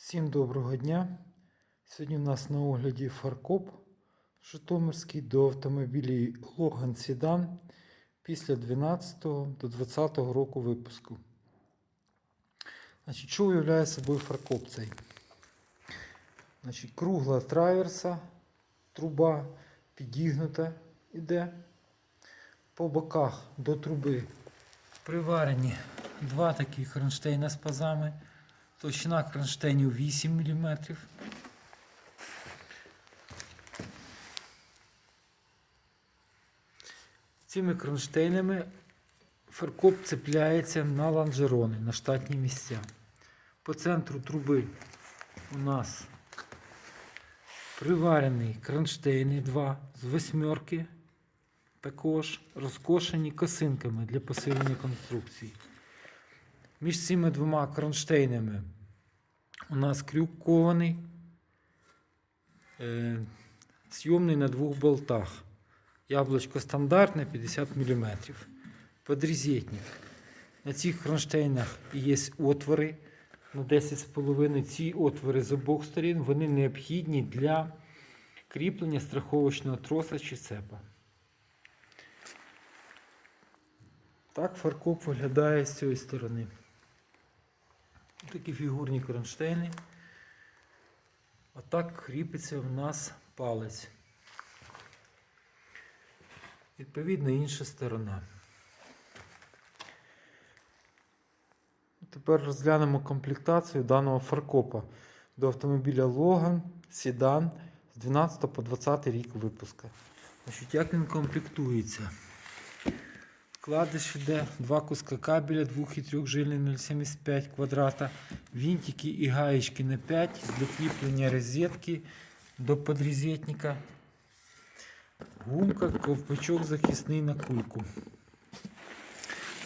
Всім доброго дня. Сьогодні у нас на огляді фаркоп Житомирський до Logan Sedan після 12 до 20 року випуску. Значить, що уявляє собою фаркоп цей? Значить, кругла траверса, труба підігнута іде. По боках до труби приварені два такі кронштейна з пазами. Товщина кронштейнів 8 мм. Цими кронштейнами фаркоп цепляється на лонжерони, на штатні місця. По центру труби у нас приварені кронштейни 2 з восьмерки, також розкошені косинками для посилення конструкції. Між цими двома кронштейнами у нас крюк кований, е, зйомний на двох болтах. Яблучко стандартне 50 мм. Подрізетник. На цих кронштейнах є отвори на 10,5. Ці отвори з обох сторін вони необхідні для кріплення страховочного троса чи цепа. Так фаркоп виглядає з цієї сторони. Такі фігурні кронштейни. А так кріпиться в нас палець. Відповідно, інша сторона. Тепер розглянемо комплектацію даного фаркопа до автомобіля Logan Sedan з 12 по 20 рік випуска. Значить, Як він комплектується? Вкладиш іде два куска кабеля 2 і 3 жильний 0,75 квадрата, винтики і гаєчки на 5 для кріплення розетки до подрізетника. Гумка, ковпачок захисний на кульку.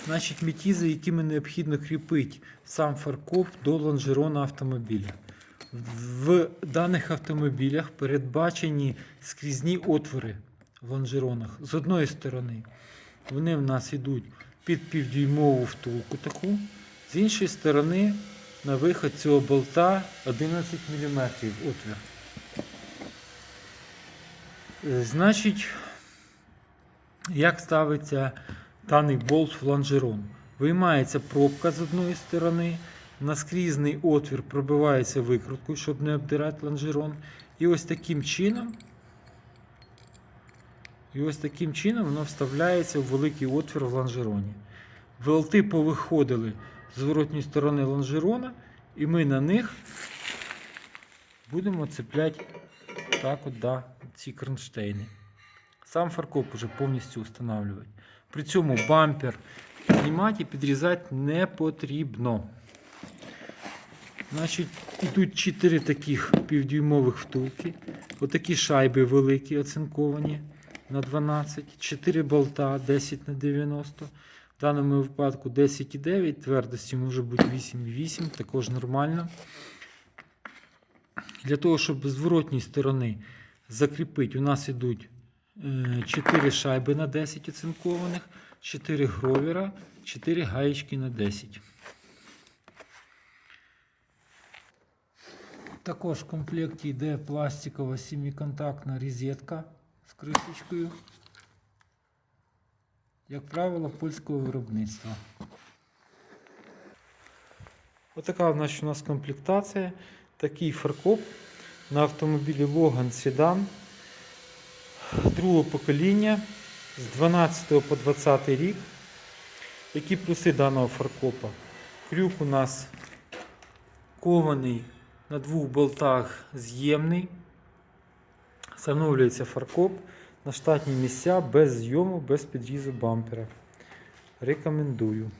Значить, метізи, якими необхідно кріпити сам фаркоп до лонжерона автомобіля. В даних автомобілях передбачені скрізні отвори в лонжеронах. З одної сторони, вони в нас йдуть під півдюймову втулку таку, з іншої сторони, на виход цього болта 11 мм отвір. Е, Значить, як ставиться даний болт в лонжерон? Виймається пробка з одної сторони, наскрізний отвір пробивається викруткою, щоб не обдирати лонжерон. І ось таким чином, і ось таким чином воно вставляється в великий отвір в лонжероні. Велти повиходили з зворотньої сторони лонжерона, і ми на них будемо цепляти так от, да, ці кронштейни. Сам фаркоп уже повністю встановлювати. При цьому бампер знімати і підрізати не потрібно. Значить, ідуть 4 таких півдюймових втулки. Отакі шайби великі, оцинковані на 12, 4 болта 10 на 90. В даному випадку 10,9, твердості може бути 8,8, також нормально. Для того, щоб з зворотньої сторони закріпити, у нас йдуть 4 шайби на 10 оцинкованих, 4 гровера, 4 гаєчки на 10. Також в комплекті йде пластикова семиконтактна розетка з кришечкою. Як правило, польського виробництва. Отака значить, у нас комплектація. Такий фаркоп на автомобілі Logan Sedan другого покоління з 12 по 20 рік. Які плюси даного фаркопа? Крюк у нас кований на двох болтах з'ємний. Встановлюється фаркоп на штатні місця без зйому, без підрізу бампера. Рекомендую.